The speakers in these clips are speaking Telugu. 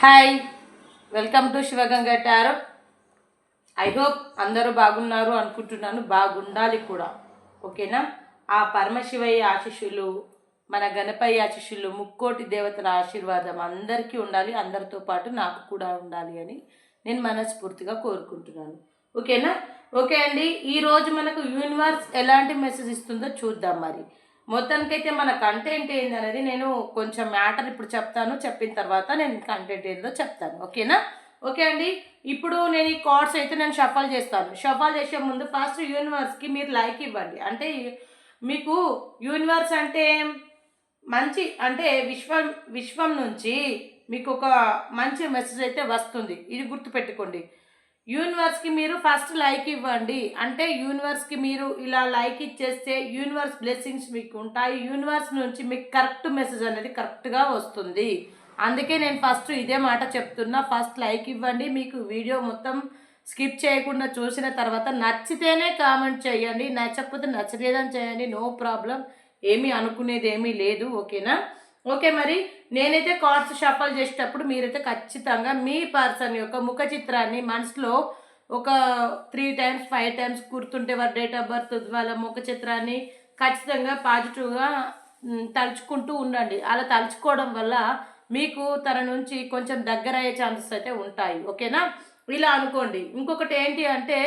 Hi welcome to Sivaganga tarot. I hope అందరూ బాగున్నారు అనుకుంటున్నాను బాగుండాలి కూడా. ఓకేనా? ఆ పరమశివయ్య ఆశిష్యులు మన గణపయ్య ఆశిష్యులు ముక్కోటి దేవతల ఆశీర్వాదం అందరికీ ఉండాలి అందరితో పాటు నాకు కూడా ఉండాలి అని నేను మనస్ఫూర్తిగా కోరుకుంటున్నాను. ఓకేనా? ఓకే అండి ఈరోజు మనకు యూనివర్స్ ఎలాంటి మెసేజ్ ఇస్తుందో చూద్దాం మరి. మొత్తానికైతే మన కంటెంట్ ఏందనేది నేను కొంచెం మ్యాటర్ ఇప్పుడు చెప్తాను చెప్పిన తర్వాత నేను కంటెంట్ ఏందో చెప్తాను. ఓకేనా? ఓకే అండి. ఇప్పుడు నేను ఈ కార్డ్స్ అయితే నేను షఫల్ చేస్తాను. షఫల్ చేసే ముందు ఫస్ట్ యూనివర్స్కి మీరు లైక్ ఇవ్వండి. అంటే మీకు యూనివర్స్ అంటే మంచి అంటే విశ్వం విశ్వం నుంచి మీకు ఒక మంచి మెసేజ్ అయితే వస్తుంది. ఇది గుర్తుపెట్టుకోండి. యూనివర్స్కి మీరు ఫస్ట్ లైక్ ఇవ్వండి. అంటే యూనివర్స్కి మీరు ఇలా లైక్ ఇచ్చేస్తే యూనివర్స్ బ్లెస్సింగ్స్ మీకు ఉంటాయి. యూనివర్స్ నుంచి మీకు కరెక్ట్ మెసేజ్ అనేది కరెక్ట్గా వస్తుంది. అందుకే నేను ఫస్ట్ ఇదే మాట చెప్తున్నా. ఫస్ట్ లైక్ ఇవ్వండి. మీకు వీడియో మొత్తం స్కిప్ చేయకుండా చూసిన తర్వాత నచ్చితేనే కామెంట్ చేయండి. నచ్చకపోతే నచ్చలేదని చేయండి. నో ప్రాబ్లం ఏమీ అనుకునేది ఏమీ లేదు. ఓకేనా ఓకే మరి నేనైతే కార్డ్స్ షఫల్ చేసేటప్పుడు మీరైతే ఖచ్చితంగా మీ పర్సన్ యొక్క ముఖ చిత్రాన్ని మనసులో ఒక త్రీ టైమ్స్ ఫైవ్ టైమ్స్ గుర్తుంటే వారి డేట్ ఆఫ్ బర్త్ వాళ్ళ ముఖ చిత్రాన్ని ఖచ్చితంగా పాజిటివ్గా తలుచుకుంటూ ఉండండి. అలా తలుచుకోవడం వల్ల మీకు తన నుంచి కొంచెం దగ్గర అయ్యే ఛాన్సెస్ అయితే ఉంటాయి. ఓకేనా? ఇలా అనుకోండి. ఇంకొకటి ఏంటి అంటే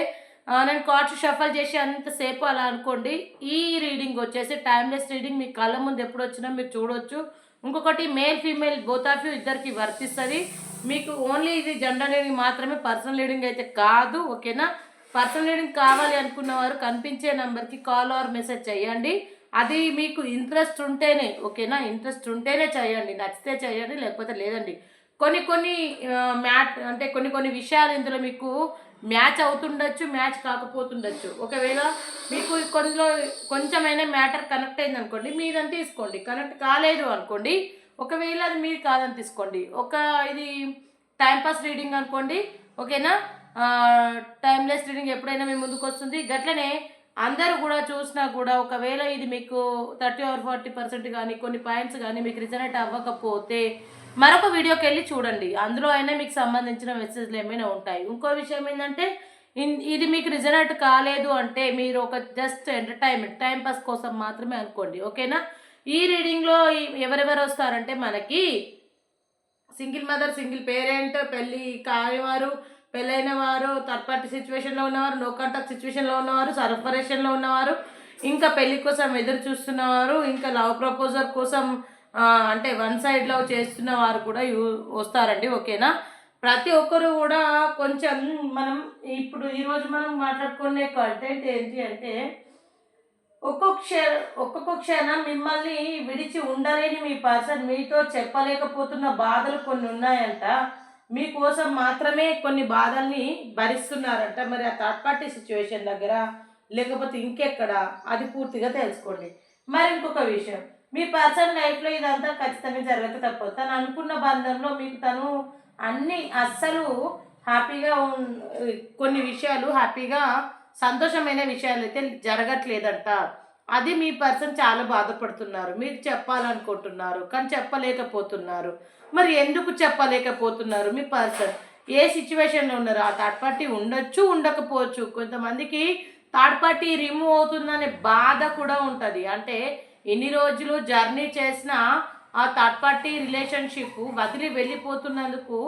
నేను కార్డ్స్ షఫల్ చేసి అంతసేపు అలా అనుకోండి. ఈ రీడింగ్ వచ్చేసి టైమ్లెస్ రీడింగ్. మీ కళ్ళ ముందు ఎప్పుడు వచ్చినా మీరు చూడొచ్చు. ఇంకొకటి male female both of you ఇద్దరికి వర్తిస్తుంది. మీకు ఓన్లీ ఇది జనరల్ రీడింగ్ మాత్రమే పర్సనల్ రీడింగ్ అయితే కాదు ఓకేనా? పర్సనల్ రీడింగ్ కావాలి అనుకున్న వారు కనిపించే నెంబర్కి కాల్ ఆర్ మెసేజ్ చేయండి. అది మీకు ఇంట్రెస్ట్ ఉంటేనే ఓకేనా? ఇంట్రెస్ట్ ఉంటేనే చేయండి నచ్చితే చేయండి లేకపోతే లేదండి. కొన్ని కొన్ని మ్యాట్ అంటే కొన్ని కొన్ని విషయాలు ఇందులో మీకు మ్యాచ్ అవుతుండొచ్చు మ్యాచ్ కాకపోతుండొచ్చు. ఒకవేళ మీకు కొంచెం కొంచెమైనా మ్యాటర్ కనెక్ట్ అయింది అనుకోండి మీదని తీసుకోండి. కనెక్ట్ కాలేదు అనుకోండి ఒకవేళ అది మీరు కాదని తీసుకోండి. ఒక ఇది టైంపాస్ రీడింగ్ అనుకోండి ఓకేనా? టైమ్లెస్ రీడింగ్ ఎప్పుడైనా మీ ముందుకు వస్తుంది. గట్లనే అందరూ కూడా చూసినా కూడా ఒకవేళ ఇది మీకు థర్టీ ఆర్ ఫార్టీ పర్సెంట్ కానీ కొన్ని పాయింట్స్ కానీ మీకు రిజనెట్ అవ్వకపోతే మరొక వీడియోకి వెళ్ళి చూడండి. అందులో అయినా మీకు సంబంధించిన మెసేజ్లు ఏమైనా ఉంటాయి. ఇంకో విషయం ఏంటంటే ఇన్- ఇది మీకు రిజనెట్ కాలేదు అంటే మీరు ఒక జస్ట్ ఎంటర్టైన్మెంట్ టైంపాస్ కోసం మాత్రమే అనుకోండి. ఓకేనా? ఈ రీడింగ్లో ఎవరెవరు వస్తారంటే మనకి సింగిల్ మదర్ సింగిల్ పేరెంట్ పెళ్ళి కానివారు పెళ్ళైన వారు థర్డ్ పార్టీ సిచ్యువేషన్లో ఉన్నవారు నో కాంటాక్ట్ సిచ్యువేషన్లో ఉన్నవారు సరఫరేషన్లో ఉన్నవారు ఇంకా పెళ్ళి కోసం ఎదురు చూస్తున్నవారు ఇంకా లవ్ ప్రపోజర్ కోసం అంటే వన్ సైడ్లో చేస్తున్న వారు కూడా యూ వస్తారండి ఓకేనా? ప్రతి ఒక్కరు కూడా కొంచెం మనం ఇప్పుడు ఈరోజు మనం మాట్లాడుకునే కంటెంట్ ఏంటి అంటే ఒక్కొక్క ఒక్కొక్క క్షణం మిమ్మల్ని విడిచి ఉండలేని మీ పర్సన్ మీతో చెప్పలేకపోతున్న బాధలు కొన్ని ఉన్నాయంట. మీకోసం మాత్రమే కొన్ని బాధల్ని భరిస్తున్నారంట. మరి ఆ థర్డ్ పార్టీ సిచ్యువేషన్ దగ్గర లేకపోతే ఇంకెక్కడ అది పూర్తిగా తెలుసుకోండి. మరి ఇంకొక విషయం మీ పర్సన్ లైఫ్లో ఇదంతా ఖచ్చితంగా జరగక తప్పదు. తను అనుకున్న బంధంలో మీకు తను అన్ని అస్సలు హ్యాపీగా కొన్ని విషయాలు హ్యాపీగా సంతోషమైన విషయాలు అయితే జరగట్లేదంట. అది మీ పర్సన్ చాలా బాధపడుతున్నారు. మీరు చెప్పాలనుకుంటున్నారు కానీ చెప్పలేకపోతున్నారు. మరి ఎందుకు చెప్పలేకపోతున్నారు మీ పర్సన్ ఏ సిచ్యువేషన్లో ఉన్నారు? ఆ థర్డ్ పార్టీ ఉండొచ్చు ఉండకపోవచ్చు. కొంతమందికి థర్డ్ పార్టీ రిమూవ్ అవుతుందనే బాధ కూడా ఉంటుంది. అంటే ఎన్ని రోజులు జర్నీ చేసినా ఆ థర్డ్ పార్టీ రిలేషన్షిప్ వదిలి వెళ్ళిపోతున్నందుకు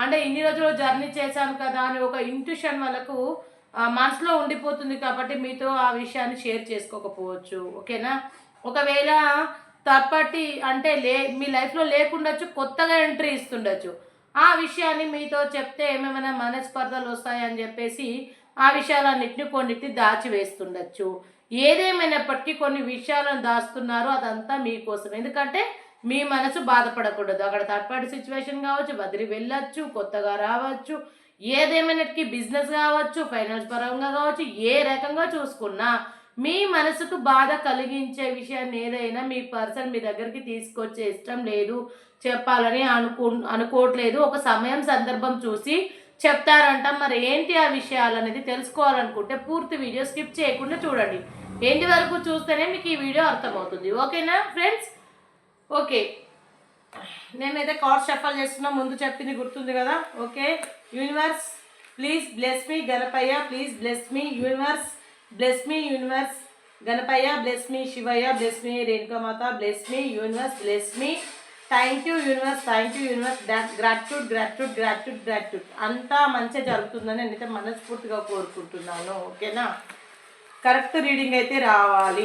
అంటే ఇన్ని రోజులు జర్నీ చేశాను కదా అని ఒక ఇంట్యూషన్ వాళ్ళకు మనసులో ఉండిపోతుంది కాబట్టి మీతో ఆ విషయాన్ని షేర్ చేసుకోకపోవచ్చు. ఓకేనా? ఒకవేళ థర్డ్ పార్టీ అంటే లే మీ లైఫ్లో లేకుండొచ్చు కొత్తగా ఎంట్రీ ఇస్తుండొచ్చు. ఆ విషయాన్ని మీతో చెప్తే ఏమేమైనా మనస్పర్ధలు వస్తాయని చెప్పేసి ఆ విషయాలన్నింటినీ కొన్నిటిని దాచివేస్తుండొచ్చు. ఏదేమైనప్పటికీ కొన్ని విషయాలను దాస్తున్నారు అదంతా మీకోసం ఎందుకంటే మీ మనసు బాధపడకూడదు. అక్కడ థర్డ్ పార్టీ సిచ్యువేషన్ కావచ్చు వదిలి వెళ్ళొచ్చు కొత్తగా రావచ్చు ఏదేమైనటికి బిజినెస్ కావచ్చు ఫైనాన్స్ పరంగా కావచ్చు ఏ రకంగా చూసుకున్నా మీ మనసుకు బాధ కలిగించే విషయాన్ని ఏదైనా మీ పర్సన్ మీ దగ్గరికి తీసుకొచ్చే ఇష్టం లేదు చెప్పాలని అనుకు అనుకోవట్లేదు. ఒక సమయం సందర్భం చూసి చెప్తారంట. మరి ఏంటి ఆ విషయాలు అనేది తెలుసుకోవాలనుకుంటే పూర్తి వీడియో స్కిప్ చేయకుండా చూడండి. ఎండి వరకు చూస్తేనే మీకు ఈ వీడియో అర్థమవుతుంది. ఓకేనా ఫ్రెండ్స్? ఓకే. నేనైతే కార్డ్ షఫల్ చేస్తున్నా ముందు చెప్పింది గుర్తుంది కదా? Okay. Universe please bless me Ganapayya please bless me universe bless me universe Ganapayya bless me Shivayya bless me Renukamata bless me universe bless me thank you universe thank you universe gratitude gratitude gratitude gratitude. అంతా మంచిగా జరుగుతుందని నేనైతే మనస్ఫూర్తిగా కోరుకుంటున్నాను. ఓకేనా? కరెక్ట్ రీడింగ్ అయితే రావాలి.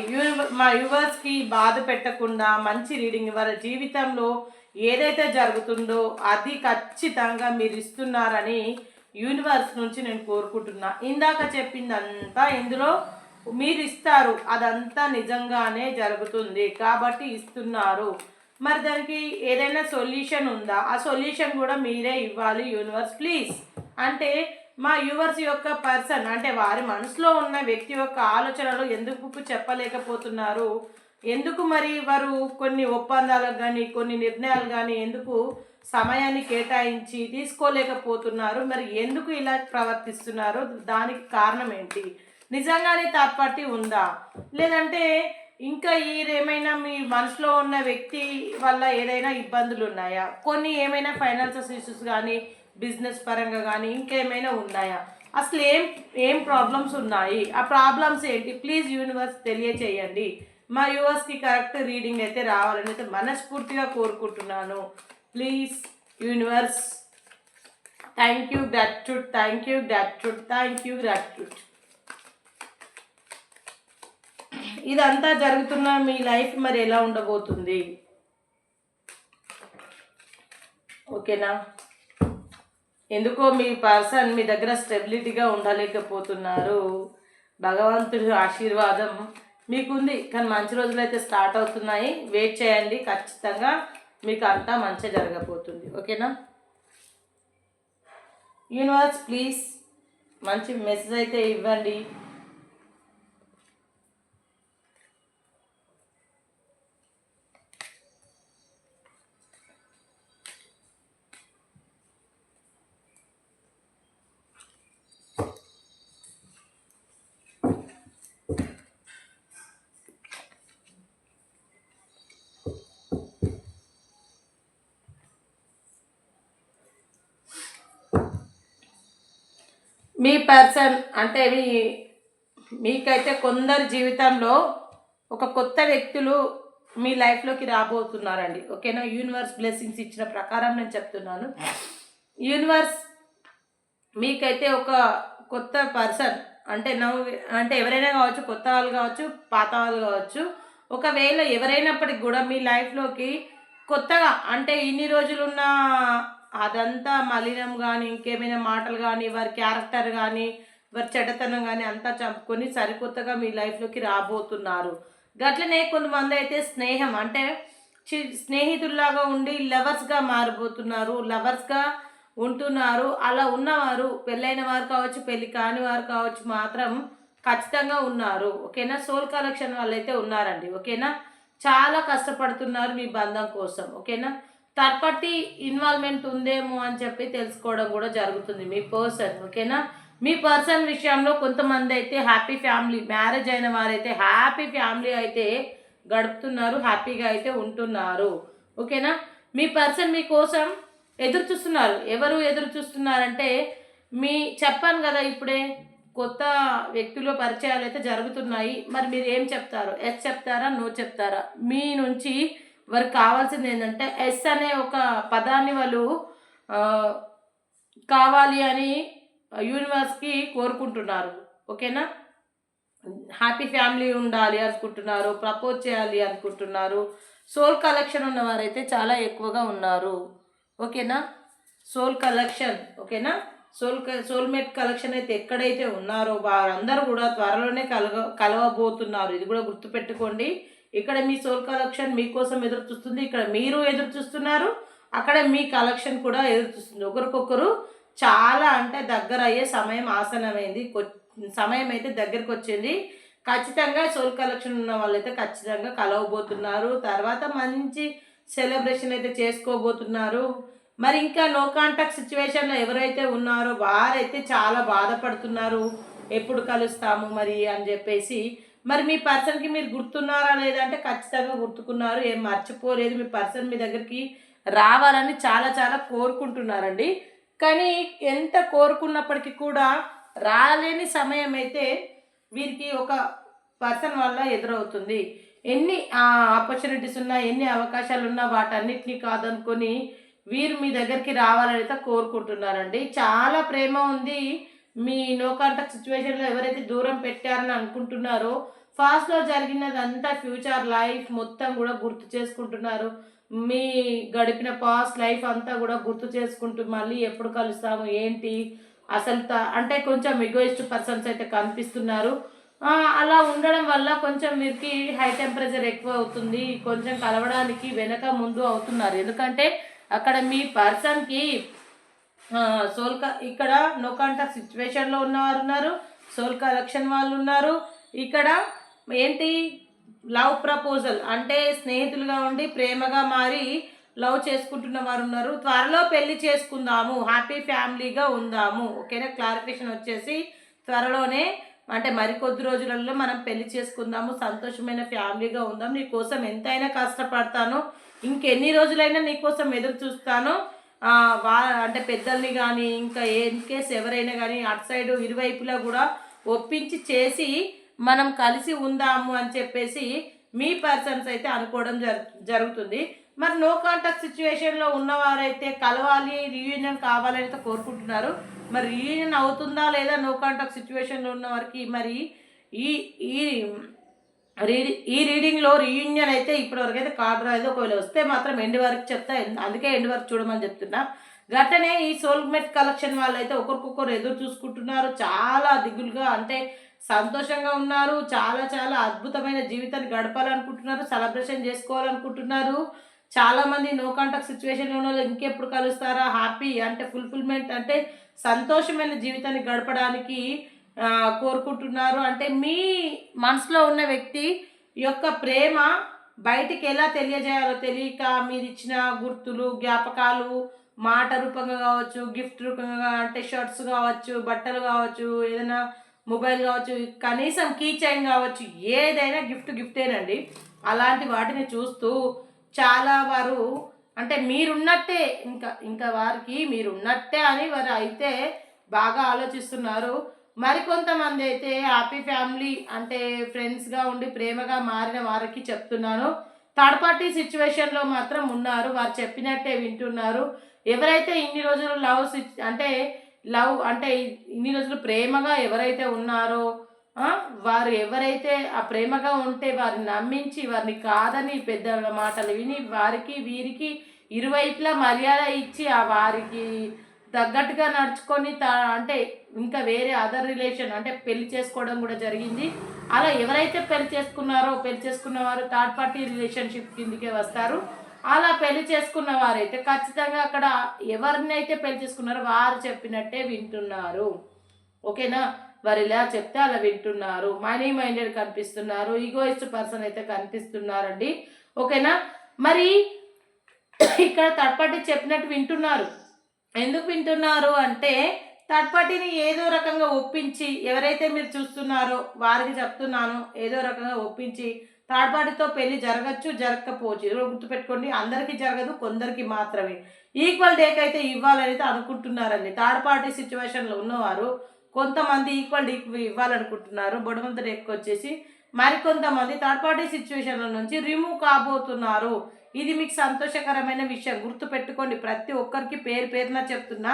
మా యూవర్స్కి బాధ పెట్టకుండా మంచి రీడింగ్ ఇవ్వాలి. జీవితంలో ఏదైతే జరుగుతుందో అది ఖచ్చితంగా మీరు ఇస్తున్నారని యూనివర్స్ నుంచి నేను కోరుకుంటున్నా. ఇందాక చెప్పిందంతా ఇందులో మీరు ఇస్తారు. అదంతా నిజంగానే జరుగుతుంది. కాబట్టి ఇస్తున్నారు. మరి దానికి ఏదైనా సొల్యూషన్ ఉందా? ఆ సొల్యూషన్ కూడా మీరే ఇవ్వాలి యూనివర్స్. ప్లీజ్. అంటే మా యూవర్స్ యొక్క పర్సన్ అంటే వారి మనసులో ఉన్న వ్యక్తి యొక్క ఆలోచనలు ఎందుకు చెప్పలేకపోతున్నారు? ఎందుకు మరి వారు కొన్ని ఒప్పందాలకు కానీ కొన్ని నిర్ణయాలు కానీ ఎందుకు సమయాన్ని కేటాయించి తీసుకోలేకపోతున్నారు? మరి ఎందుకు ఇలా ప్రవర్తిస్తున్నారు? దానికి కారణం ఏంటి? నిజంగానే థర్డ్ పార్టీ ఉందా? లేదంటే ఇంకా ఏమైనా మీ మనసులో ఉన్న వ్యక్తి వల్ల ఏదైనా ఇబ్బందులు ఉన్నాయా? కొన్ని ఏమైనా ఫైనాన్షియల్ ఇష్యూస్ కానీ బిజినెస్ పరంగా కానీ ఇంకేమైనా ఉన్నాయా అసలు ఏం ఏం ప్రాబ్లమ్స్ ఉన్నాయి? ఆ ప్రాబ్లమ్స్ ఏంటి? ప్లీజ్ యూనివర్స్ తెలియచేయండి. మా యూవర్స్కి కరెక్ట్ రీడింగ్ అయితే రావాలని అయితే మనస్ఫూర్తిగా కోరుకుంటున్నాను. Please universe thank you gratitude thank you gratitude thank you gratitude. ఇదంతా జరుగుతున్న మీ లైఫ్ మరి ఎలా ఉండబోతుంది? ఓకేనా? ఎందుకో మీ పర్సన్ మీ దగ్గర స్టెబిలిటీగా ఉండలేకపోతున్నారు. భగవంతుడి ఆశీర్వాదం మీకుంది కానీ మంచి రోజులు అయితే స్టార్ట్ అవుతున్నాయి. వెయిట్ చేయండి ఖచ్చితంగా మీకు అంతా మంచి జరగబోతుంది. ఓకేనా? యూనివర్స్ ప్లీజ్ మంచి మెసేజ్ అయితే ఇవ్వండి. పర్సన్ అంటే మీ మీకైతే కొందరి జీవితంలో ఒక కొత్త వ్యక్తులు మీ లైఫ్లోకి రాబోతున్నారండి. ఓకేనా? యూనివర్స్ బ్లెస్సింగ్స్ ఇచ్చిన ప్రకారం నేను చెప్తున్నాను. యూనివర్స్ మీకైతే ఒక కొత్త పర్సన్ అంటే నవ్వు అంటే ఎవరైనా కావచ్చు కొత్త వాళ్ళు కావచ్చు పాత వాళ్ళు కావచ్చు ఒకవేళ ఎవరైనప్పటికి కూడా మీ లైఫ్లోకి కొత్తగా అంటే ఇన్ని రోజులున్న అదంతా మలినం కానీ ఇంకేమైనా మాటలు కానీ వారి క్యారెక్టర్ కానీ వారి చెడ్డతనం కానీ అంతా చంపుకొని సరికొత్తగా మీ లైఫ్లోకి రాబోతున్నారు. గట్లనే కొంతమంది అయితే స్నేహం అంటే చి- స్నేహితుల్లాగా ఉండి లవర్స్గా మారిపోతున్నారు లవర్స్గా ఉంటున్నారు. అలా ఉన్నవారు పెళ్ళైన వారు కావచ్చు పెళ్ళి కాని వారు కావచ్చు మాత్రం ఖచ్చితంగా ఉన్నారు. ఓకేనా? సోల్ కలెక్షన్ వాళ్ళు అయితే ఉన్నారండి. ఓకేనా? చాలా కష్టపడుతున్నారు మీ బంధం కోసం. ఓకేనా? థర్డ్ పార్టీ ఇన్వాల్వ్మెంట్ ఉందేమో అని చెప్పి తెలుసుకోవడం కూడా జరుగుతుంది మీ పర్సన్ ఓకేనా? మీ పర్సన్ విషయంలో కొంతమంది అయితే హ్యాపీ ఫ్యామిలీ మ్యారేజ్ అయిన వారైతే హ్యాపీ ఫ్యామిలీ అయితే గడుపుతున్నారు హ్యాపీగా అయితే ఉంటున్నారు ఓకేనా? మీ పర్సన్ మీకోసం ఎదురు చూస్తున్నారు. ఎవరు ఎదురు చూస్తున్నారంటే మీ చెప్పాను కదా ఇప్పుడే కొత్త వ్యక్తుల పరిచయాలు అయితే జరుగుతున్నాయి. మరి మీరు ఏం చెప్తారు? ఎస్ చెప్తారా? నో చెప్తారా? మీ నుంచి వారికి కావాల్సింది ఏంటంటే ఎస్ అనే ఒక పదాన్ని వాళ్ళు కావాలి అని యూనివర్స్కి కోరుకుంటున్నారు. ఓకేనా? హ్యాపీ ఫ్యామిలీ ఉండాలి అనుకుంటున్నారు ప్రపోజ్ చేయాలి అనుకుంటున్నారు. సోల్ కలెక్షన్ ఉన్నవారైతే చాలా ఎక్కువగా ఉన్నారు. ఓకేనా? సోల్ కలెక్షన్ ఓకేనా? సోల్ సోల్మేట్ కలెక్షన్ అయితే ఎక్కడైతే ఉన్నారో వారందరూ కూడా త్వరలోనే కలగ కలవబోతున్నారు. ఇది కూడా గుర్తుపెట్టుకోండి. ఇక్కడ మీ సోల్ కలెక్షన్ మీకోసం ఎదురు చూస్తుంది ఇక్కడ మీరు ఎదురు చూస్తున్నారు అక్కడ మీ కలెక్షన్ కూడా ఎదురు చూస్తుంది ఒకరికొకరు చాలా అంటే దగ్గర అయ్యే సమయం ఆసనమైంది సమయం అయితే దగ్గరకు వచ్చింది ఖచ్చితంగా సోల్ కలెక్షన్ ఉన్న వాళ్ళైతే ఖచ్చితంగా కలవబోతున్నారు. తర్వాత మంచి సెలబ్రేషన్ అయితే చేసుకోబోతున్నారు. మరి ఇంకా నో కాంటాక్ట్ సిచ్యువేషన్లో ఎవరైతే ఉన్నారో వారైతే చాలా బాధపడుతున్నారు. ఎప్పుడు కలుస్తాము మరి అని చెప్పేసి మరి మీ పర్సన్కి మీరు గుర్తున్నారా లేదంటే ఖచ్చితంగా గుర్తుకున్నారు ఏం మర్చిపోలేదు మీ పర్సన్ మీ దగ్గరికి రావాలని చాలా చాలా కోరుకుంటున్నారండి. కానీ ఎంత కోరుకున్నప్పటికీ కూడా రాలేని సమయం అయితే వీరికి ఒక పర్సన్ వల్ల ఎదురవుతుంది. ఎన్ని ఆపర్చునిటీస్ ఉన్నా ఎన్ని అవకాశాలు ఉన్నా వాటన్నిటినీ కాదనుకొని వీరు మీ దగ్గరికి రావాలని అయితే కోరుకుంటున్నారండి. చాలా ప్రేమ ఉంది. మీ నో కాంటాక్ట్ సిచ్యువేషన్లో ఎవరైతే దూరం పెట్టారని అనుకుంటున్నారో ఫాస్ట్లో జరిగినదంతా ఫ్యూచర్ లైఫ్ మొత్తం కూడా గుర్తు చేసుకుంటున్నారు. మీ గడిపిన పాస్ట్ లైఫ్ అంతా కూడా గుర్తు చేసుకుంటూ మళ్ళీ ఎప్పుడు కలుస్తాము ఏంటి? అసలు అంటే కొంచెం ఎగోయిస్ట్ పర్సన్స్ అయితే కనిపిస్తున్నారు. అలా ఉండడం వల్ల కొంచెం వీరికి హై టెంపరేచర్ ఎక్కువ అవుతుంది. కొంచెం కలవడానికి వెనక ముందు అవుతున్నారు. ఎందుకంటే అక్కడ మీ పర్సన్కి సోల్క ఇక్కడ నో కాంటాక్ట్ సిచ్యువేషన్లో ఉన్నవారు ఉన్నారు. సోల్ కలెక్షన్ వాళ్ళు ఉన్నారు. ఇక్కడ ఏంటి? లవ్ ప్రపోజల్ అంటే స్నేహితులుగా ఉండి ప్రేమగా మారి లవ్ చేసుకుంటున్న వారు ఉన్నారు త్వరలో పెళ్ళి చేసుకుందాము హ్యాపీ ఫ్యామిలీగా ఉందాము. ఓకేనా? క్లారిఫికేషన్ వచ్చేసి త్వరలోనే అంటే మరికొద్ది రోజులలో మనం పెళ్ళి చేసుకుందాము సంతోషమైన ఫ్యామిలీగా ఉందాం నీ కోసం ఎంతైనా కష్టపడతాను. ఇంకెన్ని రోజులైనా నీకోసం ఎదురు చూస్తాను. వా అంటే పెద్దల్ని కానీ ఇంకా ఇన్ కేస్ ఎవరైనా కానీ అటు సైడ్ ఇరువైపులా కూడా ఒప్పించి చేసి మనం కలిసి ఉందాము అని చెప్పేసి మీ పర్సన్స్ అయితే అనుకోవడం జరు జరుగుతుంది. మరి నో కాంటాక్ట్ సిచ్యువేషన్లో ఉన్నవారైతే కలవాలి రీయూనియన్ కావాలని అయితే కోరుకుంటున్నారు. మరి రీయూనియన్ అవుతుందా లేదా నో కాంటాక్ట్ సిచ్యువేషన్లో ఉన్న వారికి మరి ఈ ఈ రీడి ఈ రీడింగ్లో రీయూనియన్ అయితే ఇప్పటివరకు అయితే కార్డు రాదు ఒకవేళ వస్తే మాత్రం ఎండ్ వరకు చెప్తా. అందుకే ఎండ్ వరకు చూడమని చెప్తున్నా. గట్టనే ఈ సోల్మేట్ కలెక్షన్ వాళ్ళు అయితే ఒకరికొకరు ఎదురు చూసుకుంటున్నారు. చాలా దిగులుగా అంటే సంతోషంగా ఉన్నారు. చాలా చాలా అద్భుతమైన జీవితాన్ని గడపాలనుకుంటున్నారు. సెలబ్రేషన్ చేసుకోవాలనుకుంటున్నారు. చాలామంది నో కాంటాక్ట్ సిచ్యువేషన్లో ఉన్న వాళ్ళు ఇంకెప్పుడు కలుస్తారా? హ్యాపీ అంటే ఫుల్ఫిల్మెంట్ అంటే సంతోషమైన జీవితాన్ని గడపడానికి కోరుకుంటున్నారు. అంటే మీ మనసులో ఉన్న వ్యక్తి యొక్క ప్రేమ బయటికి ఎలా తెలియజేయాలో తెలియక మీరు ఇచ్చిన గుర్తులు జ్ఞాపకాలు మాట రూపంగా కావచ్చు గిఫ్ట్ రూపంగా అంటే షర్ట్స్ కావచ్చు బట్టలు కావచ్చు ఏదైనా మొబైల్ కావచ్చు కనీసం కీ చైన్ కావచ్చు ఏదైనా గిఫ్ట్ గిఫ్టేనండి. అలాంటి వాటిని చూస్తూ చాలా వారు అంటే మీరున్నట్టే ఇంకా ఇంకా వారికి మీరున్నట్టే అని వారు అయితే బాగా ఆలోచిస్తున్నారు. మరికొంతమంది అయితే హ్యాపీ ఫ్యామిలీ అంటే ఫ్రెండ్స్గా ఉండి ప్రేమగా మారిన వారికి చెప్తున్నాను. థర్డ్ పార్టీ సిచ్యువేషన్లో మాత్రం ఉన్నారు వారు చెప్పినట్టే వింటున్నారు. ఎవరైతే ఇన్ని రోజులు లవ్ సిచ్ అంటే లవ్ అంటే ఇన్ని రోజులు ప్రేమగా ఎవరైతే ఉన్నారో వారు ఎవరైతే ఆ ప్రేమగా ఉంటే వారిని నమ్మించి వారిని కాదని పెద్దల మాటలు విని వారికి వీరికి ఇరువైపులా మర్యాద ఇచ్చి ఆ వారికి తగ్గట్టుగా నడుచుకొని తా అంటే ఇంకా వేరే అదర్ రిలేషన్ అంటే పెళ్ళి చేసుకోవడం కూడా జరిగింది. అలా ఎవరైతే పెళ్ళి చేసుకున్నారో పెళ్ళి చేసుకున్న వారు థర్డ్ పార్టీ రిలేషన్షిప్ కిందకే వస్తారు. అలా పెళ్ళి చేసుకున్న వారైతే ఖచ్చితంగా అక్కడ ఎవరినైతే పెళ్ళి చేసుకున్నారో వారు చెప్పినట్టే వింటున్నారు. ఓకేనా? వారు ఇలా చెప్తే అలా వింటున్నారు. మనీ మైండెడ్ కనిపిస్తున్నారు. ఈగోయిస్ట్ పర్సన్ అయితే కనిపిస్తున్నారండి. ఓకేనా? మరి ఇక్కడ థర్డ్ పార్టీ చెప్పినట్టు వింటున్నారు. ఎందుకు వింటున్నారు అంటే థర్డ్ పార్టీని ఏదో రకంగా ఒప్పించి ఎవరైతే మీరు చూస్తున్నారో వారికి చెప్తున్నాను ఏదో రకంగా ఒప్పించి థర్డ్ పార్టీతో పెళ్ళి జరగచ్చు జరగకపోవచ్చు. ఇది గుర్తుపెట్టుకోండి అందరికీ జరగదు కొందరికి మాత్రమే. ఈక్వల్ డేక్ అయితే ఇవ్వాలని అయితే అనుకుంటున్నారండి. థర్డ్ పార్టీ సిచ్యువేషన్లో ఉన్నవారు కొంతమంది ఈక్వల్ డేక్ ఇవ్వాలనుకుంటున్నారు. బొడమంత డేక్ వచ్చేసి మరికొంతమంది థర్డ్ పార్టీ సిచ్యువేషన్ల నుంచి రిమూవ్ కాబోతున్నారు. ఇది మీకు సంతోషకరమైన విషయం. గుర్తుపెట్టుకోండి ప్రతి ఒక్కరికి పేరు పేరున చెప్తున్నా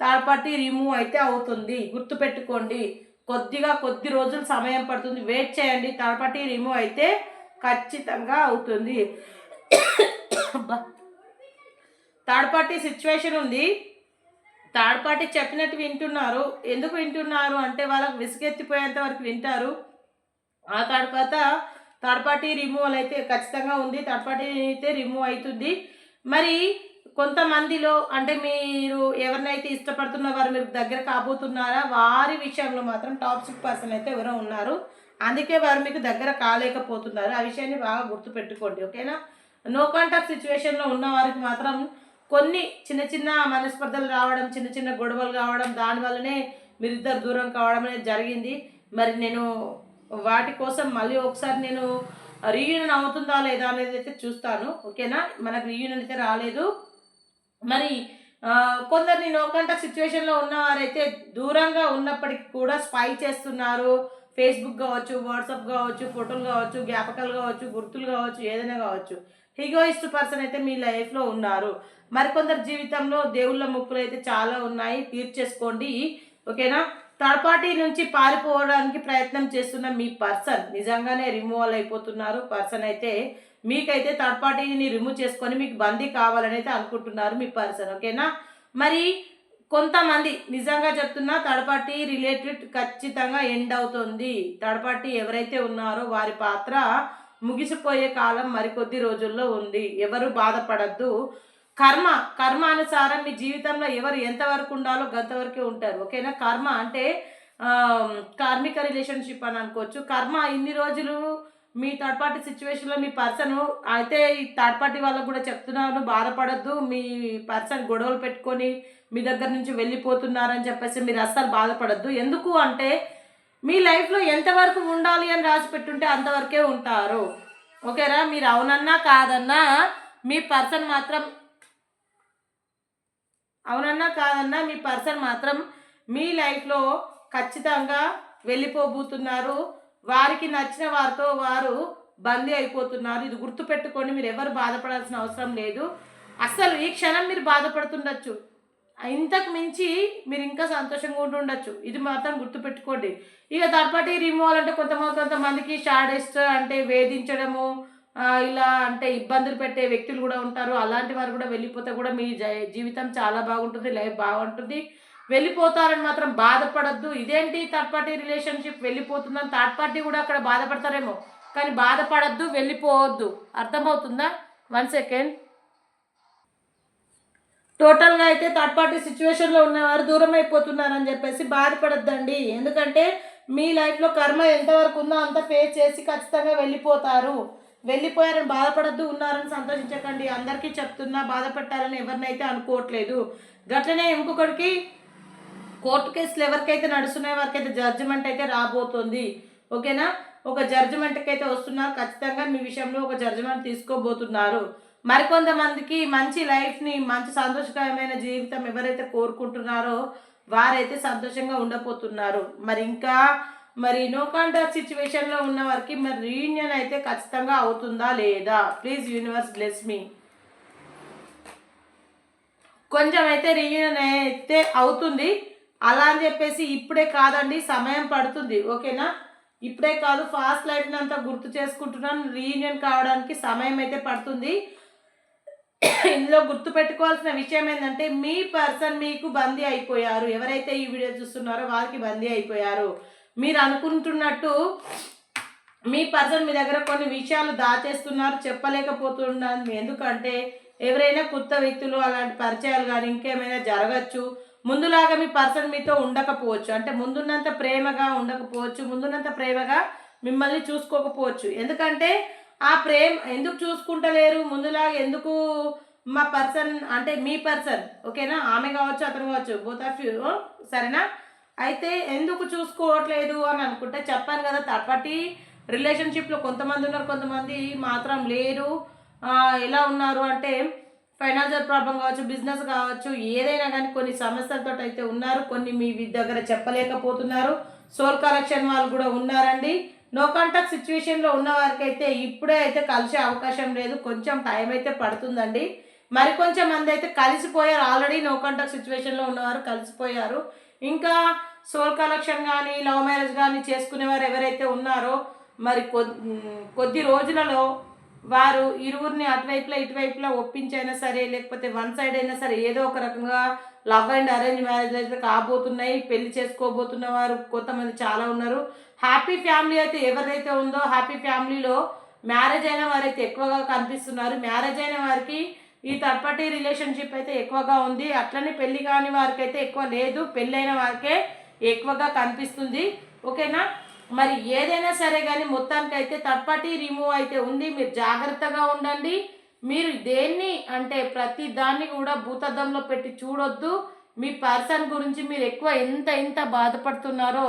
థర్డ్ పార్టీ రిమూవ్ అయితే అవుతుంది. గుర్తుపెట్టుకోండి. కొద్దిగా కొద్ది రోజులు సమయం పడుతుంది. వెయిట్ చేయండి. తలపట్టి రిమూవ్ అయితే ఖచ్చితంగా అవుతుంది. థర్డ్ పార్టీ సిచ్యువేషన్ ఉంది. థర్డ్ పార్టీ చెప్పినట్టు వింటున్నారు. ఎందుకు వింటున్నారు అంటే వాళ్ళకు విసుగెత్తిపోయేంత వరకు వింటారు. ఆ తర్వాత థర్డ్ పార్టీ రిమూవల్ అయితే ఖచ్చితంగా ఉంది. థర్డ్ పార్టీ అయితే రిమూవ్ అవుతుంది. మరి కొంతమందిలో అంటే మీరు ఎవరినైతే ఇష్టపడుతున్న వారు మీరు దగ్గర కాబోతున్నారా వారి విషయంలో మాత్రం టాప్సిక్ పర్సన్ అయితే ఎవరో ఉన్నారు. అందుకే వారు మీకు దగ్గర కాలేకపోతున్నారు. ఆ విషయాన్ని బాగా గుర్తుపెట్టుకోండి ఓకేనా నో? కాంటాక్ట్ సిచ్యువేషన్లో ఉన్న వారికి మాత్రం కొన్ని చిన్న చిన్న మనస్పర్ధలు రావడం చిన్న చిన్న గొడవలు కావడం దానివల్లనే మీరిద్దరు దూరం కావడం అనేది జరిగింది. మరి నేను వాటి కోసం మళ్ళీ ఒకసారి నేను రీయూనియన్ అవుతుందా లేదా అనేది అయితే చూస్తాను ఓకేనా మనకు రీయూనియన్ అయితే రాలేదు. మరి ఆ, కొందరు నేను ఒకంట సిచ్యువేషన్లో ఉన్నవారైతే దూరంగా ఉన్నప్పటికీ కూడా స్పై చేస్తున్నారు. ఫేస్బుక్ కావచ్చు వాట్సాప్ కావచ్చు ఫోటోలు కావచ్చు జ్ఞాపకాలు కావచ్చు గుర్తులు కావచ్చు ఏదైనా కావచ్చు. హిగోయిస్ట్ పర్సన్ అయితే మీ లైఫ్లో ఉన్నారు. మరికొందరు జీవితంలో దేవుళ్ళ ముక్కులు అయితే చాలా ఉన్నాయి. తీర్చేసుకోండి ఓకేనా? థర్డ్ పార్టీ నుంచి పారిపోవడానికి ప్రయత్నం చేస్తున్న మీ పర్సన్ నిజంగానే రిమూవల్ అయిపోతున్నారు. పర్సన్ అయితే మీకైతే థర్డ్ పార్టీని రిమూవ్ చేసుకొని మీకు బందీ కావాలని అయితే అనుకుంటున్నారు మీ పర్సన్ ఓకేనా? మరి కొంతమంది నిజంగా చెప్తున్నా థర్డ్ పార్టీ రిలేటెడ్ ఖచ్చితంగా ఎండ్ అవుతుంది. థర్డ్ పార్టీ ఎవరైతే ఉన్నారో వారి పాత్ర ముగిసిపోయే కాలం మరికొద్ది రోజుల్లో ఉంది. ఎవరు బాధపడద్దు. కర్మ కర్మ అనుసారం మీ జీవితంలో ఎవరు ఎంతవరకు ఉండాలో గంతవరకే ఉంటారు. ఓకేనా? కర్మ అంటే కార్మిక రిలేషన్షిప్ అని అనుకోవచ్చు. కర్మ ఇన్ని రోజులు మీ థర్డ్ పార్టీ సిచ్యువేషన్లో మీ పర్సన్ అయితే ఈ థర్డ్ పార్టీ వాళ్ళకు కూడా చెప్తున్నాను బాధపడద్దు. మీ పర్సన్ గొడవలు పెట్టుకొని మీ దగ్గర నుంచి వెళ్ళిపోతున్నారని చెప్పేసి మీరు అస్సలు బాధపడద్దు. ఎందుకు అంటే మీ లైఫ్లో ఎంతవరకు ఉండాలి అని రాసి పెట్టుంటే అంతవరకే ఉంటారు. ఓకేరా మీరు అవునన్నా కాదన్నా మీ పర్సన్ మాత్రం అవునన్నా కాదన్నా మీ పర్సన్ మాత్రం మీ లైఫ్లో ఖచ్చితంగా వెళ్ళిపోబోతున్నారు. వారికి నచ్చిన వారితో వారు బందీ అయిపోతున్నారు. ఇది గుర్తుపెట్టుకొని మీరు ఎవరు బాధపడాల్సిన అవసరం లేదు. అసలు ఈ క్షణం మీరు బాధపడుతుండొచ్చు. ఇంతకు మించి మీరు ఇంకా సంతోషంగా ఉండి ఉండొచ్చు ఇది మాత్రం గుర్తుపెట్టుకోండి. ఇక తర్పాటి రిమూవల్ అంటే కొంతమంది కొంతమందికి షాడెస్ట్ అంటే వేధించడము ఇలా అంటే ఇబ్బందులు పెట్టే వ్యక్తులు కూడా ఉంటారు. అలాంటి వారు కూడా వెళ్ళిపోతే కూడా మీ జీవితం చాలా బాగుంటుంది లైఫ్ బాగుంటుంది. వెళ్ళిపోతారని మాత్రం బాధపడద్దు. ఇదేంటి థర్డ్ పార్టీ రిలేషన్షిప్ వెళ్ళిపోతుందని థర్డ్ పార్టీ కూడా అక్కడ బాధపడతారేమో. కానీ బాధపడద్దు వెళ్ళిపోవద్దు. అర్థమవుతుందా? వన్ సెకండ్ టోటల్గా అయితే థర్డ్ పార్టీ సిచ్యువేషన్లో ఉన్నవారు దూరం అయిపోతున్నారని చెప్పేసి బాధపడద్దండి. ఎందుకంటే మీ లైఫ్లో కర్మ ఎంతవరకు ఉందో అంత ఫేస్ చేసి ఖచ్చితంగా వెళ్ళిపోతారు. వెళ్ళిపోయారని బాధపడద్దు ఉన్నారని సంతోషించకండి. అందరికీ చెప్తున్నా బాధపట్టారని ఎవరినైతే అనుకోవట్లేదు. గట్లనే ఇంకొకరికి కోర్టు కేసులు ఎవరికైతే నడుస్తున్నాయో వారికైతే జడ్జిమెంట్ అయితే రాబోతుంది. ఓకేనా? ఒక జడ్జిమెంట్కి అయితే వస్తున్నారు ఖచ్చితంగా మీ విషయంలో ఒక జడ్జిమెంట్ తీసుకోబోతున్నారు. మరికొంతమందికి మంచి లైఫ్ని మంచి సంతోషకరమైన జీవితం ఎవరైతే కోరుకుంటున్నారో వారైతే సంతోషంగా ఉండబోతున్నారు. మరి ఇంకా మరి నో కాంటాక్ట్ సిచ్యువేషన్లో ఉన్న వారికి మరి రీయూనియన్ అయితే ఖచ్చితంగా అవుతుందా లేదా? ప్లీజ్ యూనివర్స్ బ్లెస్ మీ కొంచెం అయితే రీయూనియన్ అయితే అవుతుంది. అలా అని చెప్పేసి ఇప్పుడే కాదండి సమయం పడుతుంది ఓకేనా? ఇప్పుడే కాదు ఫాస్ట్ లైఫ్ని అంతా గుర్తు చేసుకుంటున్నాను. రీయూనియన్ కావడానికి సమయం అయితే పడుతుంది. ఇందులో గుర్తు పెట్టుకోవాల్సిన విషయం ఏంటంటే మీ పర్సన్ మీకు బందీ అయిపోయారు. ఎవరైతే ఈ వీడియో చూస్తున్నారో వారికి బందీ అయిపోయారు. మీరు అనుకుంటున్నట్టు మీ పర్సన్ మీ దగ్గర కొన్ని విషయాలు దాచేస్తున్నారు చెప్పలేకపోతున్నారు ఎందుకంటే ఎవరైనా కొత్త వ్యక్తులు అలాంటి పరిచయాలు కానీ ఇంకేమైనా జరగచ్చు. ముందులాగా మీ పర్సన్ మీతో ఉండకపోవచ్చు. అంటే ముందున్నంత ప్రేమగా ఉండకపోవచ్చు ముందున్నంత ప్రేమగా మిమ్మల్ని చూసుకోకపోవచ్చు. ఎందుకంటే ఆ ప్రేమ ఎందుకు చూసుకుంటలేరు? ముందులాగా ఎందుకు మా పర్సన్ అంటే మీ పర్సన్ ఓకేనా? ఆమె కావచ్చు అతను కావచ్చు బోత్ ఆఫ్ యూ సరేనా? అయితే ఎందుకు చూసుకోవట్లేదు అని అనుకుంటే చెప్పాను కదా తప్పటి రిలేషన్షిప్లో కొంతమంది ఉన్నారు కొంతమంది మాత్రం లేరు. ఎలా ఉన్నారు అంటే ఫైనాన్షియల్ ప్రాబ్లం కావచ్చు బిజినెస్ కావచ్చు ఏదైనా కానీ కొన్ని సమస్యలతో అయితే ఉన్నారు కొన్ని మీ దగ్గర చెప్పలేకపోతున్నారు. సోల్ కలెక్షన్ వాళ్ళు కూడా ఉన్నారండి. నో కాంటాక్ట్ సిచ్యువేషన్లో ఉన్న వారికి అయితే ఇప్పుడే అయితే కలిసే అవకాశం లేదు. కొంచెం టైం అయితే పడుతుందండి. మరి కొంచెం మంది అయితే కలిసిపోయారు. ఆల్రెడీ నో కాంటాక్ట్ సిచ్యువేషన్లో ఉన్నవారు కలిసిపోయారు. ఇంకా సోల్ కలెక్షన్ కానీ లవ్ మ్యారేజ్ కానీ చేసుకునేవారు ఎవరైతే ఉన్నారో మరి కొద్ది రోజులలో వారు ఇరువురిని అటువైపులో ఇటువైపులో ఒప్పించైనా సరే లేకపోతే వన్ సైడ్ అయినా సరే ఏదో ఒక రకంగా లవ్ అండ్ అరేంజ్ మ్యారేజ్ అయితే కాబోతున్నాయి పెళ్ళి చేసుకోబోతున్న వారు కొంతమంది చాలా ఉన్నారు. హ్యాపీ ఫ్యామిలీ అయితే ఎవరైతే ఉందో హ్యాపీ ఫ్యామిలీలో మ్యారేజ్ అయిన వారైతే ఎక్కువగా కనిపిస్తున్నారు. మ్యారేజ్ అయిన వారికి ఈ థర్డ్ పార్టీ రిలేషన్షిప్ అయితే ఎక్కువగా ఉంది. అట్లనే పెళ్ళి కాని వారికి అయితే ఎక్కువ లేదు. పెళ్ళైన వారికే ఎక్కువగా కనిపిస్తుంది. ఓకేనా? మరి ఏదైనా సరే కానీ మొత్తానికి అయితే థర్డ్ రిమూవ్ అయితే ఉంది. మీరు జాగ్రత్తగా ఉండండి. మీరు దేన్ని అంటే ప్రతి దాన్ని కూడా భూతద్దంలో పెట్టి చూడొద్దు. మీ పర్సన్ గురించి మీరు ఎక్కువ ఎంత ఎంత బాధపడుతున్నారో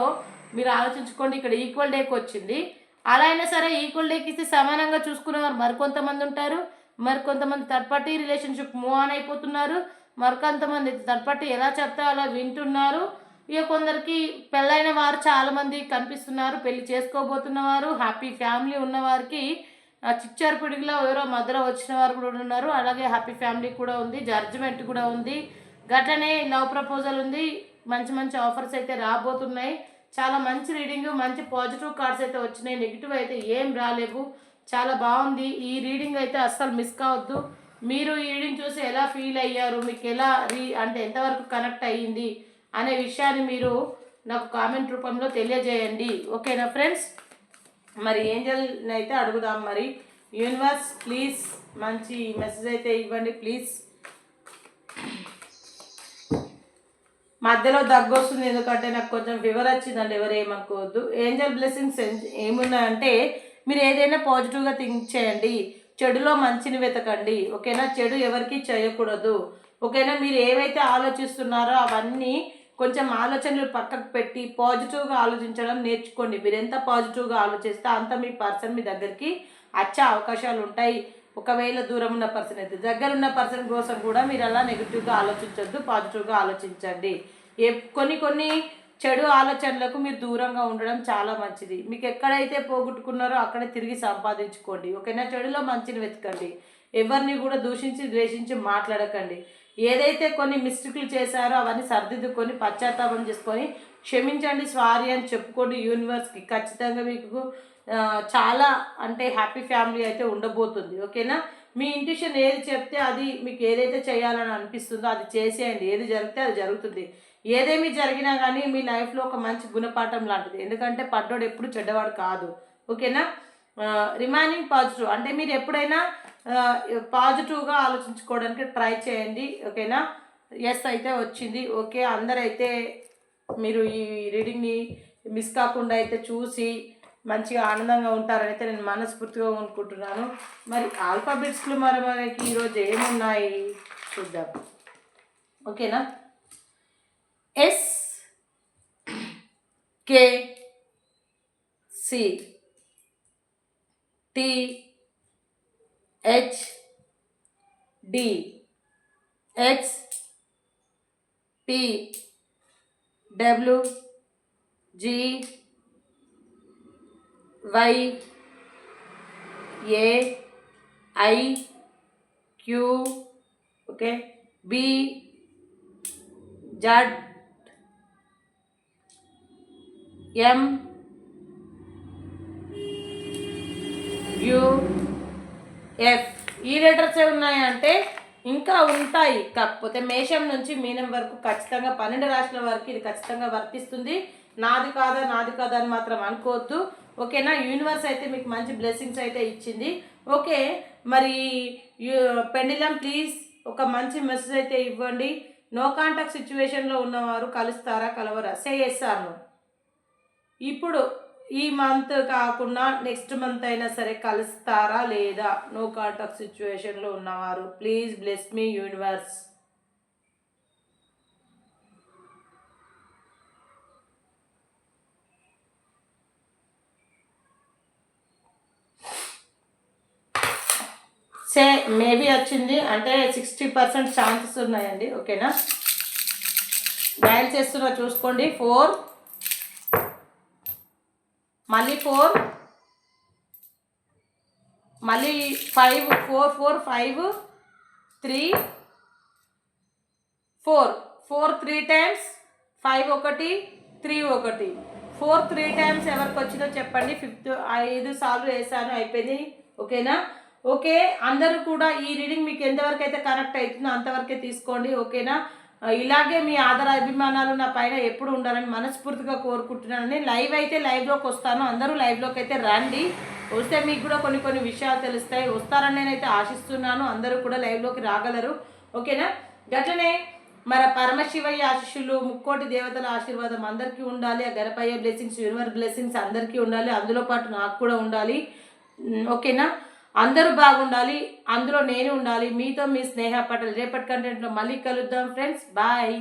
మీరు ఆలోచించుకోండి. ఇక్కడ ఈక్వల్ డేకి వచ్చింది. అలా అయినా సరే ఈక్వల్ డేకి ఇస్తే సమానంగా చూసుకునేవారు మరికొంతమంది ఉంటారు. మరి కొంతమంది third party relationship move on అయిపోతున్నారు. మరికొంతమంది తప్పటి ఎలా చెప్తా అలా వింటున్నారు. ఇక కొందరికి పెళ్ళైన వారు చాలామంది కనిపిస్తున్నారు పెళ్ళి చేసుకోబోతున్నవారు హ్యాపీ ఫ్యామిలీ ఉన్నవారికి చిచ్చారు పిడుగులో ఎవరో మధుర వచ్చిన వారు కూడా ఉన్నారు. అలాగే హ్యాపీ ఫ్యామిలీ కూడా ఉంది జడ్జిమెంట్ కూడా ఉంది. గట్లనే లవ్ ప్రపోజల్ ఉంది. మంచి మంచి ఆఫర్స్ అయితే రాబోతున్నాయి. చాలా మంచి రీడింగ్ మంచి పాజిటివ్ కార్డ్స్ అయితే వచ్చినాయి. నెగిటివ్ అయితే ఏం రాలేవు. చాలా బాగుంది. ఈ రీడింగ్ అయితే అస్సలు మిస్ కావద్దు. మీరు ఈ రీడింగ్ చూసి ఎలా ఫీల్ అయ్యారు? మీకు ఎలా రీ అంటే ఎంతవరకు కనెక్ట్ అయ్యింది? అనే విషయాన్ని మీరు నాకు కామెంట్ రూపంలో తెలియజేయండి. ఓకేనా ఫ్రెండ్స్? మరి ఏంజల్ని అయితే అడుగుదాం. మరి యూనివర్స్ ప్లీజ్ మంచి మెసేజ్ అయితే ఇవ్వండి ప్లీజ్. మధ్యలో దగ్గు వస్తుంది ఎందుకంటే నాకు కొంచెం ఫీవర్ వచ్చిందండి ఎవరు ఏమనుకోవద్దు. ఏంజల్ బ్లెస్సింగ్స్ ఏమున్నాయంటే మీరు ఏదైనా పాజిటివ్గా థింక్ చేయండి. చెడులో మంచిని వెతకండి. ఓకేనా? చెడు ఎవరికి చేయకూడదు. ఓకేనా? మీరు ఏవైతే ఆలోచిస్తున్నారో అవన్నీ కొంచెం ఆలోచనలు పక్కకు పెట్టి పాజిటివ్గా ఆలోచించడం నేర్చుకోండి. మీరు ఎంత పాజిటివ్గా ఆలోచిస్తే అంత మీ పర్సన్ మీ దగ్గరికి వచ్చే అవకాశాలు ఉంటాయి. ఒకవేళ దూరం ఉన్న పర్సన్ అయితే దగ్గర ఉన్న పర్సన్ కోసం కూడా మీరు అలా నెగిటివ్గా ఆలోచించొద్దు పాజిటివ్గా ఆలోచించండి. ఏ కొన్ని కొన్ని చెడు ఆలోచనలకు మీరు దూరంగా ఉండడం చాలా మంచిది. మీకు ఎక్కడైతే పోగొట్టుకున్నారో అక్కడే తిరిగి సంపాదించుకోండి. ఓకేనా? చెడులో మంచిని వెతకండి. ఎవరిని కూడా దూషించి ద్వేషించి మాట్లాడకండి. ఏదైతే కొన్ని మిస్టేక్లు చేశారో అవన్నీ సర్దిద్దుకొని పశ్చాత్తాపం చేసుకొని క్షమించండి సారీ అని చెప్పుకోండి యూనివర్స్కి. ఖచ్చితంగా మీకు చాలా అంటే హ్యాపీ ఫ్యామిలీ అయితే ఉండబోతుంది. ఓకేనా? మీ ఇంట్యూషన్ ఏది చెప్తే అది మీకు ఏదైతే చేయాలని అనిపిస్తుందో అది చేసేయండి. ఏది జరిగితే అది జరుగుతుంది. ఏదేమి జరిగినా కానీ మీ లైఫ్లో ఒక మంచి గుణపాఠం లాంటిది. ఎందుకంటే పడ్డోడు ఎప్పుడు చెడ్డవాడు కాదు. ఓకేనా? Remaining positive. అంటే మీరు ఎప్పుడైనా పాజిటివ్గా ఆలోచించుకోవడానికి ట్రై చేయండి ఓకేనా? ఎస్ అయితే వచ్చింది ఓకే. అందరైతే మీరు ఈ రీడింగ్ని మిస్ కాకుండా అయితే చూసి మంచిగా ఆనందంగా ఉంటారని అయితే నేను మనస్ఫూర్తిగా అనుకుంటున్నాను మరి ఆల్ఫాబెట్స్లు మరి మనకి ఈరోజు ఏమున్నాయి? చూద్దాం. ఓకేనా? S K C T H D H P W G Y A I Q okay B Z M U F E letters ఉన్నాయంటే ఇంకా ఉంటాయి. కాకపోతే మేషం నుంచి మీనం వరకు ఖచ్చితంగా పన్నెండు రాష్ట్రాల వరకు ఇది ఖచ్చితంగా వర్తిస్తుంది. నాది కాదా నాది కాదా అని మాత్రం అనుకోవద్దు. ఓకేనా? యూనివర్స్ అయితే మీకు మంచి బ్లెస్సింగ్స్ అయితే ఇచ్చింది. ఓకే. మరి పెండిలం ప్లీజ్ ఒక మంచి మెసేజ్ అయితే ఇవ్వండి. నో కాంటాక్ట్ సిచ్యువేషన్లో ఉన్నవారు కలుస్తారా కలవరా? సే ఎస్ ఇప్పుడు ఈ మంత్ కాకుండా నెక్స్ట్ మంత్ అయినా సరే కలుస్తారా లేదా? నో కాంటాక్ట్ సిచ్యువేషన్లో ఉన్నవారు. Please bless me universe say maybe వచ్చింది. అంటే సిక్స్టీ పర్సెంట్ ఛాన్సెస్ ఉన్నాయండి. ఓకేనా డయల్ చేస్తున్నా చూసుకోండి. ఫోర్ మళ్ళీ ఫోర్. మళ్ళీ five four four five three four. Four three times five ఒకటి త్రీ ఒకటి. ఫోర్ త్రీ టైమ్స్ ఎవరికి వచ్చిందో చెప్పండి. ఫిఫ్త్ ఐదు సార్లు వేసాను అయిపోయింది. ఓకేనా? ఓకే అందరూ కూడా ఈ రీడింగ్ మీకు ఎంతవరకు అయితే కరెక్ట్ అవుతుందో అంతవరకే తీసుకోండి. ఓకేనా? ఇలాగే మీ ఆదర అభిమానాలు నా పైన ఎప్పుడు ఉండాలని మనస్ఫూర్తిగా కోరుకుంటున్నానని లైవ్ అయితే లైవ్లోకి వస్తాను. అందరూ లైవ్లోకి అయితే రండి. వస్తే మీకు కూడా కొన్ని కొన్ని విషయాలు తెలుస్తాయి. వస్తారని నేనైతే ఆశిస్తున్నాను. అందరూ కూడా లైవ్లోకి రాగలరు. ఓకేనా? గట్లనే మన పరమశివయ్య ఆశిష్యులు ముక్కోటి దేవతల ఆశీర్వాదం అందరికీ ఉండాలి. ఆ గణపయ్య బ్లెస్సింగ్స్ యూనివర్స్ బ్లెస్సింగ్స్ అందరికీ ఉండాలి. అందులో పాటు నాకు కూడా ఉండాలి. ఓకేనా? అందరూ బాగుండాలి అందులో నేను ఉండాలి మీతో మీ స్నేహ పటల్ రేపటి కంటెంట్లో మళ్ళీ కలుద్దాం ఫ్రెండ్స్ బాయ్